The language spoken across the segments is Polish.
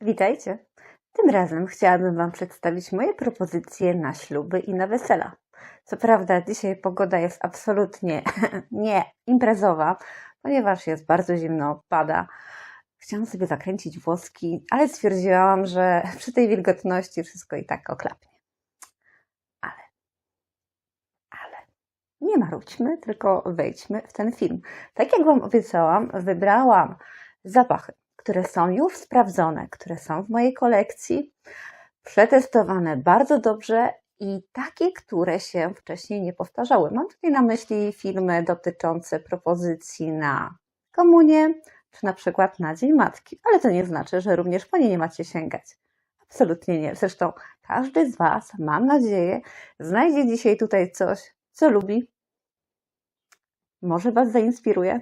Witajcie. Tym razem chciałabym Wam przedstawić moje propozycje na śluby i na wesela. Co prawda, dzisiaj pogoda jest absolutnie nie imprezowa, ponieważ jest bardzo zimno, pada. Chciałam sobie zakręcić włoski, ale stwierdziłam, że przy tej wilgotności wszystko i tak oklapnie. Ale, ale nie marudźmy, tylko wejdźmy w ten film. Tak jak Wam obiecałam, wybrałam zapachy, które są już sprawdzone, które są w mojej kolekcji, przetestowane bardzo dobrze i takie, które się wcześniej nie powtarzały. Mam tutaj na myśli filmy dotyczące propozycji na komunię, czy na przykład na Dzień Matki, ale to nie znaczy, że również po nie nie macie sięgać. Absolutnie nie. Zresztą każdy z Was, mam nadzieję, znajdzie dzisiaj tutaj coś, co lubi. Może Was zainspiruje.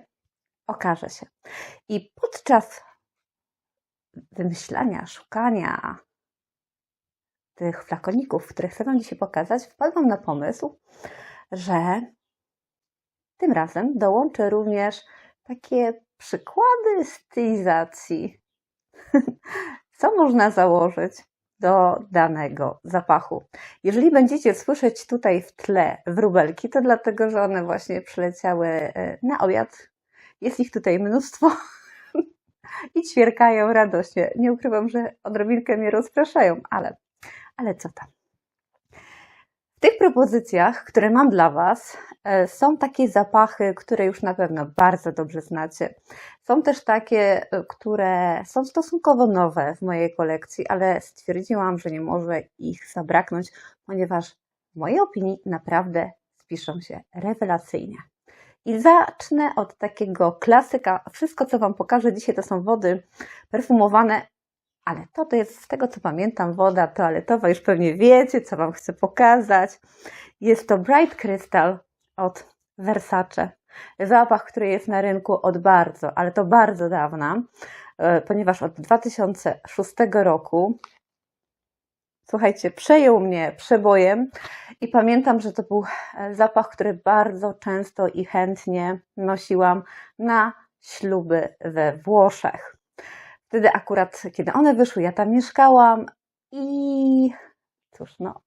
Okaże się. I podczas wymyślania, szukania tych flakoników, które chcę Wam dzisiaj pokazać, wpadłam na pomysł, że tym razem dołączę również takie przykłady stylizacji, co można założyć do danego zapachu. Jeżeli będziecie słyszeć tutaj w tle wróbelki, to dlatego, że one właśnie przyleciały e, na obiad. Jest ich tutaj mnóstwo i ćwierkają radośnie. Nie ukrywam, że odrobinkę mnie rozpraszają, ale, ale co tam. W tych propozycjach, które mam dla Was, e, są takie zapachy, które już na pewno bardzo dobrze znacie. Są też takie, e, które są stosunkowo nowe w mojej kolekcji, ale stwierdziłam, że nie może ich zabraknąć, ponieważ w mojej opinii naprawdę spiszą się rewelacyjnie. I zacznę od takiego klasyka. Wszystko, co Wam pokażę dzisiaj, to są wody perfumowane, ale to, to jest z tego, co pamiętam, woda toaletowa. Już pewnie wiecie, co Wam chcę pokazać. Jest to Bright Crystal od Versace. Zapach, który jest na rynku od bardzo, ale to bardzo dawna, e, ponieważ od 2006 roku słuchajcie, przejął mnie przebojem i pamiętam, że to był e, zapach, który bardzo często i chętnie nosiłam na śluby we Włoszech. Wtedy akurat, kiedy one wyszły, ja tam mieszkałam i cóż, no,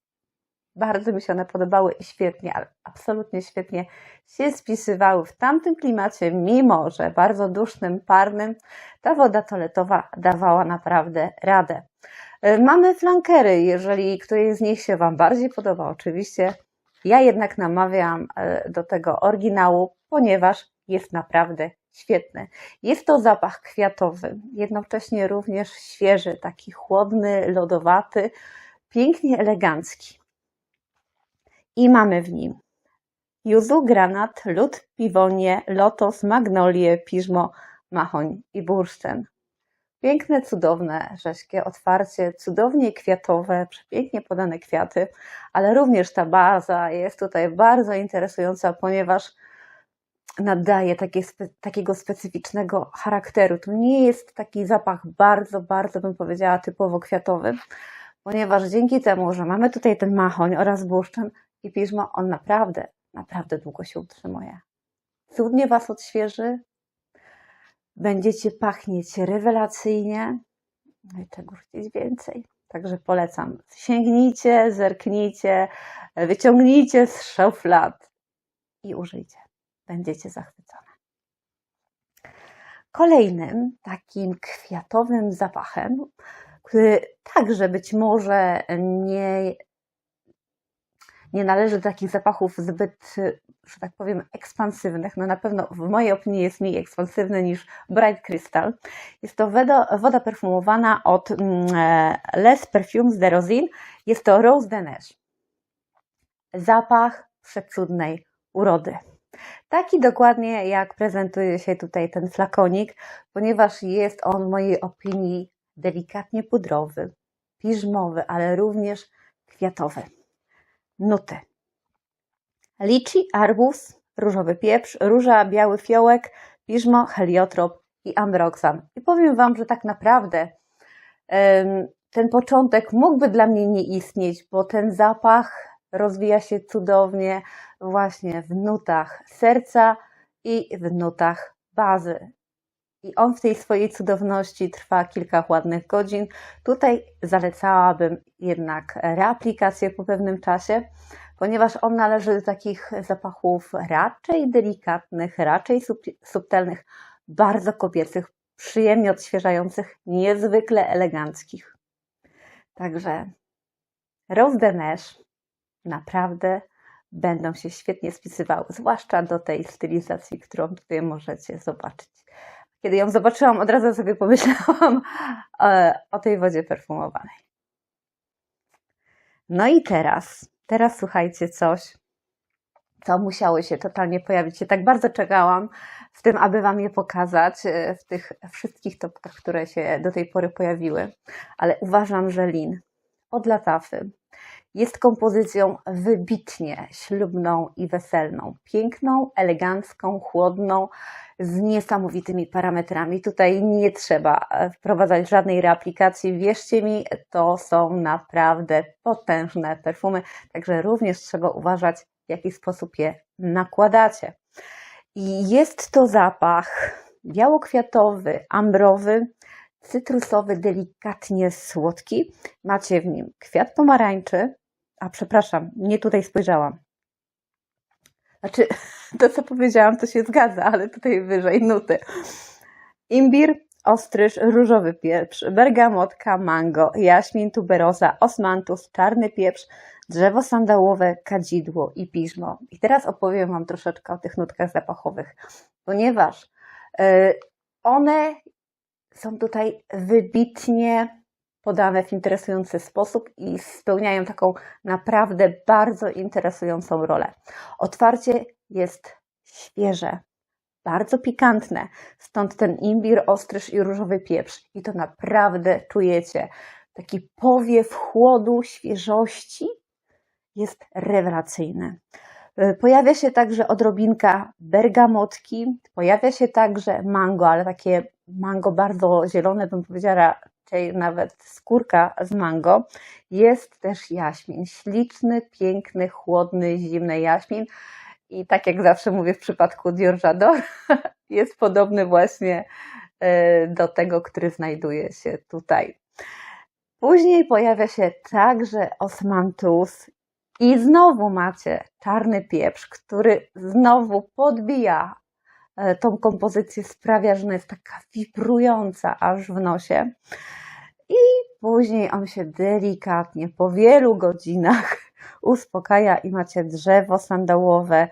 bardzo mi się one podobały i świetnie, absolutnie świetnie się spisywały w tamtym klimacie, mimo że bardzo dusznym, parnym, ta woda toaletowa dawała naprawdę radę. E, mamy flankery, jeżeli któryś z nich się Wam bardziej podoba, oczywiście. Ja jednak namawiam e, do tego oryginału, ponieważ jest naprawdę świetny. Jest to zapach kwiatowy, jednocześnie również świeży, taki chłodny, lodowaty, pięknie elegancki. I mamy w nim juzu, granat, lód, piwonie, lotos, magnolię, piżmo, machoń i bursztyn. Piękne, cudowne, rzeźkie otwarcie, cudownie kwiatowe, przepięknie podane kwiaty, ale również ta baza jest tutaj bardzo interesująca, ponieważ nadaje takie, takiego specyficznego charakteru. To nie jest taki zapach bardzo, bardzo bym powiedziała typowo kwiatowy, ponieważ dzięki temu, że mamy tutaj ten machoń oraz bursztyn i piżmo, on naprawdę, naprawdę długo się utrzymuje. Cudnie Was odświeży, Będziecie pachnieć rewelacyjnie. No i czego chcieć więcej. Także polecam. Sięgnijcie, zerknijcie, wyciągnijcie z szuflad i użyjcie. Będziecie zachwycone. Kolejnym takim kwiatowym zapachem, który także być może nie nie należy do takich zapachów zbyt, że tak powiem, ekspansywnych. No na pewno w mojej opinii jest mniej ekspansywny niż Bright Crystal. Jest to woda, woda perfumowana od mm, e, Les Perfumes de Rosin. Jest to Rose de Neige. Zapach przecudnej urody. Taki dokładnie jak prezentuje się tutaj ten flakonik, ponieważ jest on w mojej opinii delikatnie pudrowy, piżmowy, ale również kwiatowy nuty. Liczy, arbuz, różowy pieprz, róża, biały fiołek, piżmo, heliotrop i ambroxan. I powiem Wam, że tak naprawdę ten początek mógłby dla mnie nie istnieć, bo ten zapach rozwija się cudownie właśnie w nutach serca i w nutach bazy. I on w tej swojej cudowności trwa kilka ładnych godzin. Tutaj zalecałabym jednak reaplikację po pewnym czasie, ponieważ on należy do takich zapachów raczej delikatnych, raczej sub- subtelnych, bardzo kobiecych, przyjemnie odświeżających, niezwykle eleganckich. Także Rose naprawdę będą się świetnie spisywały, zwłaszcza do tej stylizacji, którą tutaj możecie zobaczyć. Kiedy ją zobaczyłam, od razu sobie pomyślałam e, o tej wodzie perfumowanej. No i teraz, teraz słuchajcie coś, co musiało się totalnie pojawić. Ja tak bardzo czekałam w tym, aby Wam je pokazać, e, w tych wszystkich topkach, które się do tej pory pojawiły. Ale uważam, że Lin od Latafy jest kompozycją wybitnie ślubną i weselną. Piękną, elegancką, chłodną, z niesamowitymi parametrami. Tutaj nie trzeba e, wprowadzać żadnej reaplikacji. Wierzcie mi, to są naprawdę potężne perfumy, także również trzeba uważać, w jaki sposób je nakładacie. I jest to zapach białokwiatowy, ambrowy, cytrusowy, delikatnie słodki. Macie w nim kwiat pomarańczy, a przepraszam, nie tutaj spojrzałam. Znaczy, to co powiedziałam, to się zgadza, ale tutaj wyżej nuty. Imbir, ostryż, różowy pieprz, bergamotka, mango, jaśmin, tuberoza, osmantus, czarny pieprz, drzewo sandałowe, kadzidło i piżmo. I teraz opowiem Wam troszeczkę o tych nutkach zapachowych, ponieważ y, one są tutaj wybitnie podane w interesujący sposób i spełniają taką naprawdę bardzo interesującą rolę. Otwarcie jest świeże, bardzo pikantne, stąd ten imbir, ostryż i różowy pieprz. I to naprawdę czujecie. Taki powiew chłodu, świeżości jest rewelacyjny. Pojawia się także odrobinka bergamotki, pojawia się także mango, ale takie mango bardzo zielone, bym powiedziała raczej nawet skórka z mango. Jest też jaśmin, śliczny, piękny, chłodny, zimny jaśmin. I tak jak zawsze mówię w przypadku Dior jest podobny właśnie e, do tego, który znajduje się tutaj. Później pojawia się także osmantus i znowu macie czarny pieprz, który znowu podbija e, tą kompozycję, sprawia, że ona jest taka wibrująca aż w nosie. I później on się delikatnie po wielu godzinach uspokaja i macie drzewo sandałowe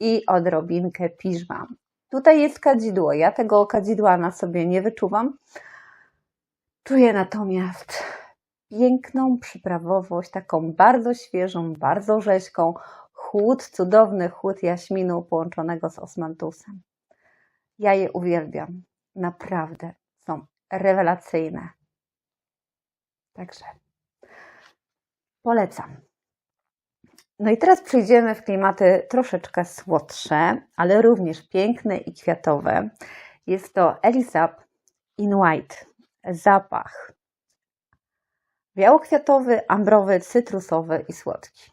i odrobinkę piżma. Tutaj jest kadzidło. Ja tego kadzidła na sobie nie wyczuwam. Czuję natomiast piękną przyprawowość, taką bardzo świeżą, bardzo rzeźką, chłód, cudowny chłód jaśminu połączonego z osmantusem. Ja je uwielbiam. Naprawdę są rewelacyjne. Także polecam. No i teraz przejdziemy w klimaty troszeczkę słodsze, ale również piękne i kwiatowe. Jest to Elisab in White. Zapach białokwiatowy, ambrowy, cytrusowy i słodki.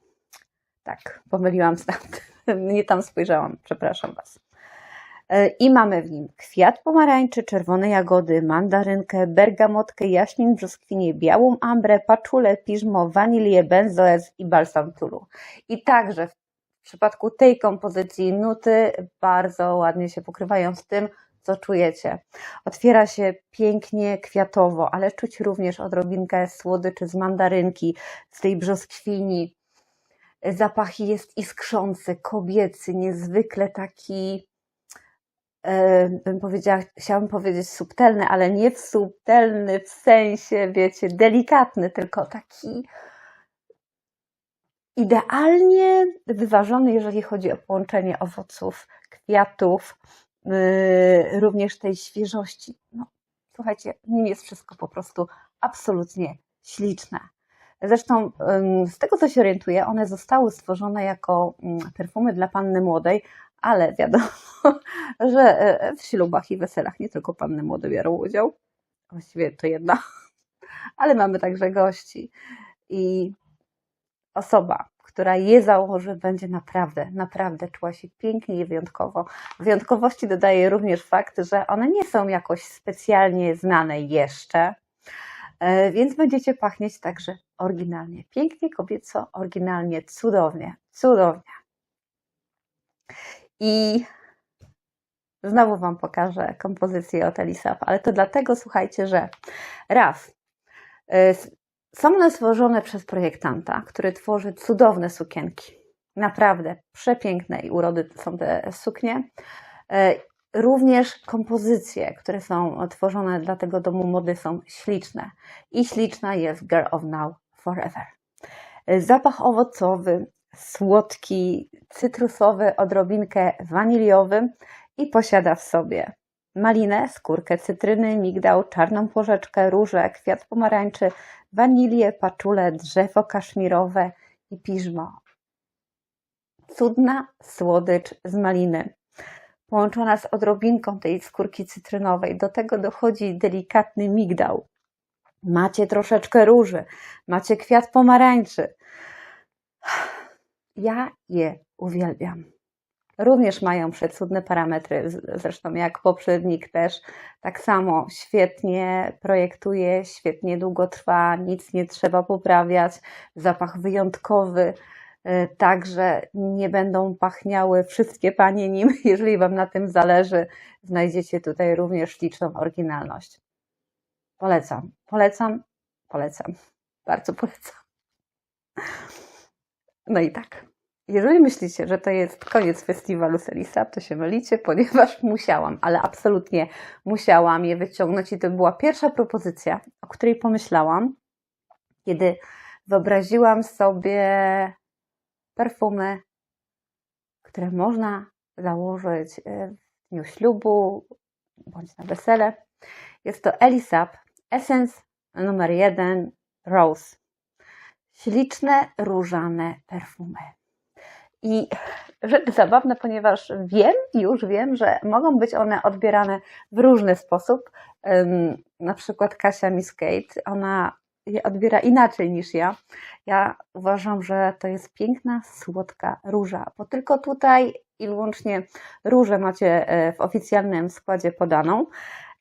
Tak, pomyliłam stąd. Nie tam spojrzałam, przepraszam Was. I mamy w nim kwiat pomarańczy, czerwone jagody, mandarynkę, bergamotkę, jaśmin brzoskwinie, białą ambrę, paczulę, piżmo, wanilię, benzoez i balsam tulu. I także w przypadku tej kompozycji nuty bardzo ładnie się pokrywają z tym, co czujecie. Otwiera się pięknie kwiatowo, ale czuć również odrobinkę słodyczy z mandarynki, z tej brzoskwini. Zapach jest iskrzący, kobiecy, niezwykle taki E, bym powiedziała, chciałam powiedzieć subtelny, ale nie w subtelny w sensie, wiecie, delikatny, tylko taki idealnie wyważony, jeżeli chodzi o połączenie owoców, kwiatów, również tej świeżości. No, słuchajcie, nim jest wszystko po prostu absolutnie śliczne. Zresztą z tego, co się orientuję, one zostały stworzone jako mm, perfumy dla panny młodej, ale wiadomo, że e, w ślubach i weselach nie tylko panny młode biorą udział, właściwie to jedna, ale mamy także gości i osoba, która je założy, będzie naprawdę, naprawdę czuła się pięknie i wyjątkowo. Wyjątkowości dodaje również fakt, że one nie są jakoś specjalnie znane jeszcze, e, więc będziecie pachnieć także oryginalnie. Pięknie, kobieco, oryginalnie, cudownie, cudownie. I znowu Wam pokażę kompozycję od Elisab, ale to dlatego, słuchajcie, że raz, y, są one stworzone przez projektanta, który tworzy cudowne sukienki. Naprawdę przepiękne i urody są te suknie. Y, Również kompozycje, które są tworzone dla tego domu mody są śliczne. I śliczna jest Girl of Now Forever. Y, Zapach owocowy, słodki, cytrusowy, odrobinkę waniliowy i posiada w sobie malinę, skórkę cytryny, migdał, czarną porzeczkę, różę, kwiat pomarańczy, wanilię, paczulę, drzewo kaszmirowe i piżmo. Cudna słodycz z maliny, połączona z odrobinką tej skórki cytrynowej. Do tego dochodzi delikatny migdał. Macie troszeczkę róży, macie kwiat pomarańczy. Ja je uwielbiam. Również mają przecudne parametry, zresztą jak poprzednik też. Tak samo świetnie projektuje, świetnie długo trwa, nic nie trzeba poprawiać. Zapach wyjątkowy, y, także nie będą pachniały wszystkie panie nim. Jeżeli Wam na tym zależy, znajdziecie tutaj również śliczną oryginalność. Polecam, polecam, polecam. Bardzo polecam. No i tak. Jeżeli myślicie, że to jest koniec festiwalu Selisa, to się mylicie, ponieważ musiałam, ale absolutnie musiałam je wyciągnąć i to była pierwsza propozycja, o której pomyślałam, kiedy wyobraziłam sobie perfumy, które można założyć e, w dniu ślubu bądź na wesele. Jest to Elisab Essence numer 1 Rose. Śliczne, różane perfumy. I rzecz zabawna, ponieważ wiem, już wiem, że mogą być one odbierane w różny sposób. Na przykład Kasia Miskate, ona je odbiera inaczej niż ja. Ja uważam, że to jest piękna, słodka róża, bo tylko tutaj i wyłącznie różę macie e, w oficjalnym składzie podaną.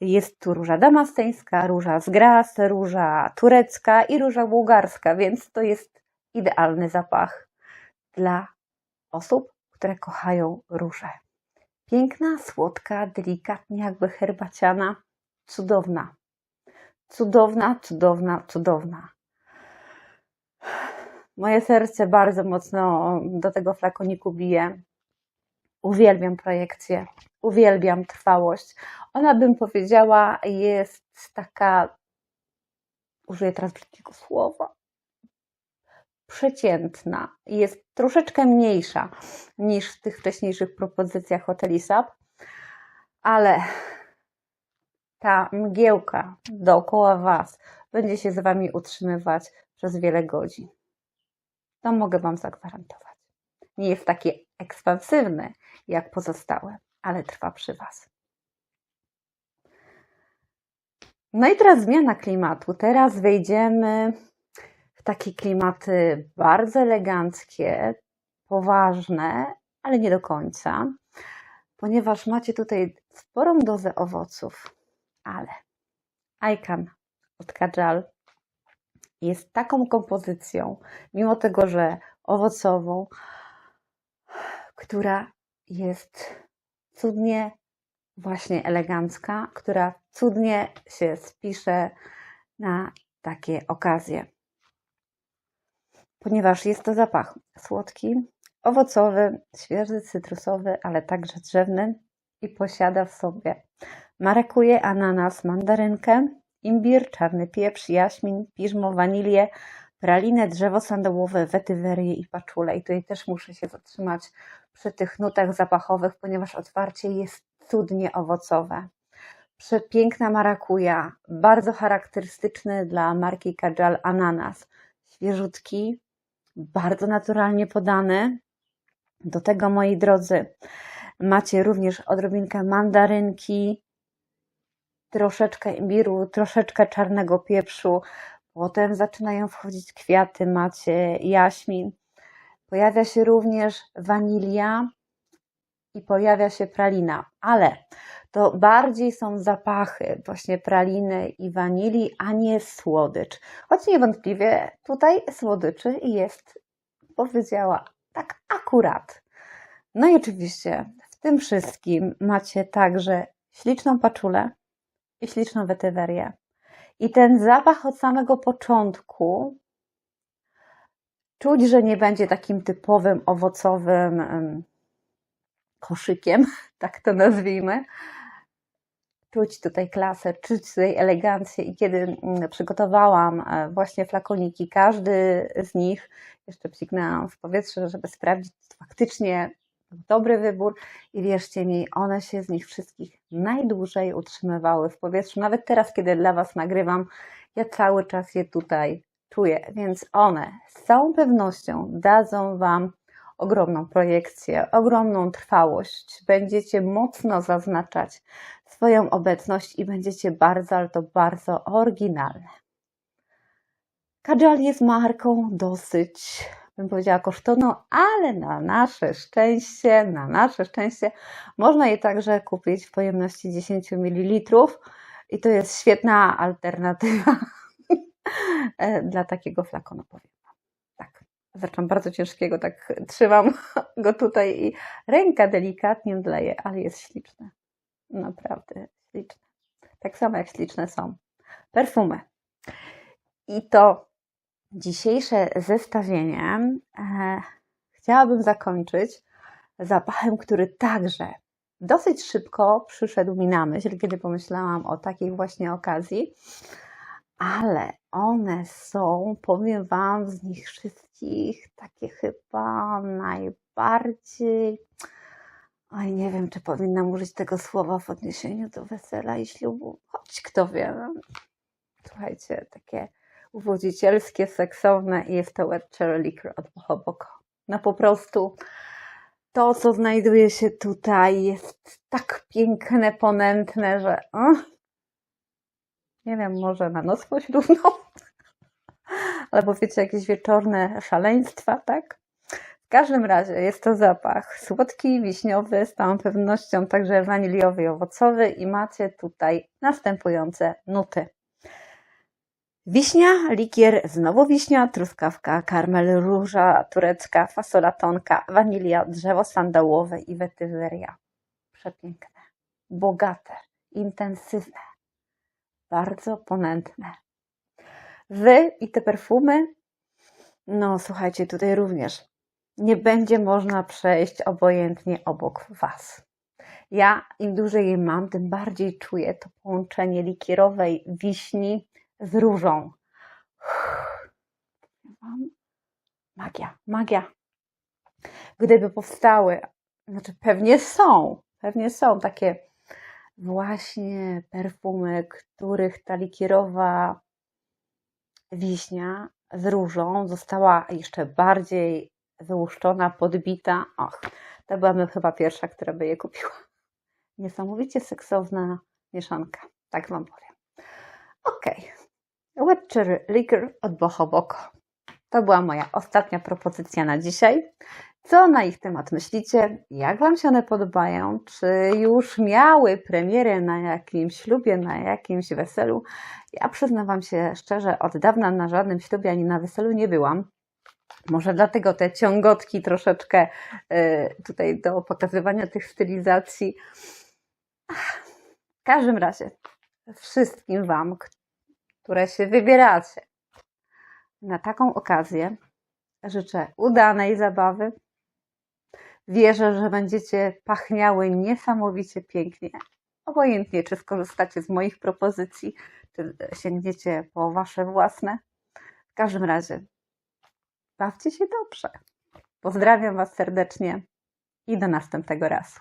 Jest tu róża damasteńska, róża z gras, róża turecka i róża bułgarska, więc to jest idealny zapach dla osób, które kochają róże. Piękna, słodka, delikatnie jakby herbaciana, cudowna. Cudowna, cudowna, cudowna. Moje serce bardzo mocno do tego flakoniku bije. Uwielbiam projekcję, uwielbiam trwałość. Ona, bym powiedziała, jest taka, użyję teraz brzydkiego słowa, przeciętna. Jest troszeczkę mniejsza niż w tych wcześniejszych propozycjach Hotelisab, ale ta mgiełka dookoła Was będzie się z Wami utrzymywać przez wiele godzin. To mogę Wam zagwarantować. Nie jest taki ekspansywny jak pozostałe, ale trwa przy Was. No i teraz zmiana klimatu. Teraz wejdziemy takie klimaty bardzo eleganckie, poważne, ale nie do końca, ponieważ macie tutaj sporą dozę owoców, ale Icon od Kajal jest taką kompozycją, mimo tego, że owocową, która jest cudnie właśnie elegancka, która cudnie się spisze na takie okazje. Ponieważ jest to zapach słodki, owocowy, świeży, cytrusowy, ale także drzewny i posiada w sobie marakuje, ananas, mandarynkę, imbir, czarny pieprz, jaśmin, piżmo, wanilię, pralinę, drzewo sandałowe, wetyweryję i paczulę. I tutaj też muszę się zatrzymać przy tych nutach zapachowych, ponieważ otwarcie jest cudnie owocowe. Przepiękna marakuja, bardzo charakterystyczny dla marki Kajal ananas. Świeżutki, bardzo naturalnie podany. Do tego, moi drodzy, macie również odrobinkę mandarynki, troszeczkę imbiru, troszeczkę czarnego pieprzu. Potem zaczynają wchodzić kwiaty, macie jaśmin. Pojawia się również wanilia i pojawia się pralina, ale to bardziej są zapachy właśnie praliny i wanilii, a nie słodycz. Choć niewątpliwie tutaj słodyczy jest, powiedziała, tak akurat. No i oczywiście w tym wszystkim macie także śliczną paczulę i śliczną wetywerię. I ten zapach od samego początku czuć, że nie będzie takim typowym owocowym em, koszykiem, tak to nazwijmy. Czuć tutaj klasę, czuć tutaj elegancję. I kiedy mm, przygotowałam e, właśnie flakoniki, każdy z nich jeszcze psiknęłam w powietrze, żeby sprawdzić czy faktycznie dobry wybór. I wierzcie mi, one się z nich wszystkich najdłużej utrzymywały w powietrzu. Nawet teraz, kiedy dla Was nagrywam, ja cały czas je tutaj czuję, więc one z całą pewnością dadzą Wam ogromną projekcję, ogromną trwałość. Będziecie mocno zaznaczać swoją obecność i będziecie bardzo, ale to bardzo oryginalne. Kajal jest marką dosyć, bym powiedziała, kosztowną, ale na nasze szczęście, na nasze szczęście, można je także kupić w pojemności 10 ml i to jest świetna alternatywa dla takiego flakonu, powiem zaczynam bardzo ciężkiego, tak trzymam go tutaj i ręka delikatnie dleje, ale jest śliczny. Naprawdę śliczne. Tak samo jak śliczne są perfumy. I to dzisiejsze zestawienie e, chciałabym zakończyć zapachem, który także dosyć szybko przyszedł mi na myśl, kiedy pomyślałam o takiej właśnie okazji, ale one są, powiem Wam, z nich wszystkich takie chyba najbardziej. Oj, nie wiem, czy powinnam użyć tego słowa w odniesieniu do wesela i ślubu, choć kto wie. Słuchajcie, takie uwodzicielskie, seksowne i jest to wet cherry od Bohoboko. No po prostu to, co znajduje się tutaj jest tak piękne, ponętne, że nie wiem, może na noc poślubną? Albo wiecie, jakieś wieczorne szaleństwa, tak? W każdym razie jest to zapach słodki, wiśniowy, z całą pewnością także waniliowy i owocowy i macie tutaj następujące nuty. Wiśnia, likier, znowu wiśnia, truskawka, karmel, róża turecka, fasola tonka, wanilia, drzewo sandałowe i wetyweria. Przepiękne, bogate, intensywne, bardzo ponętne. Wy i te perfumy, no słuchajcie, tutaj również nie będzie można przejść obojętnie obok Was. Ja im dłużej je mam, tym bardziej czuję to połączenie likierowej wiśni z różą. Magia, magia. Gdyby powstały, znaczy pewnie są, pewnie są takie właśnie perfumy, których ta likierowa wiśnia z różą została jeszcze bardziej wyłuszczona, podbita. Och, to byłabym chyba pierwsza, która by je kupiła. Niesamowicie seksowna mieszanka, tak Wam powiem. Okej, okay. Wet Cherry Liquor od Boho Boko. To była moja ostatnia propozycja na dzisiaj. Co na ich temat myślicie? Jak Wam się one podobają? Czy już miały premierę na jakimś ślubie, na jakimś weselu? Ja przyznam Wam się szczerze, od dawna na żadnym ślubie ani na weselu nie byłam. Może dlatego te ciągotki troszeczkę y, tutaj do pokazywania tych stylizacji. W każdym razie, wszystkim Wam, które się wybieracie na taką okazję, życzę udanej zabawy. Wierzę, że będziecie pachniały niesamowicie pięknie. Obojętnie, czy skorzystacie z moich propozycji, czy sięgniecie po Wasze własne. W każdym razie Bawcie się dobrze. Pozdrawiam Was serdecznie i do następnego razu.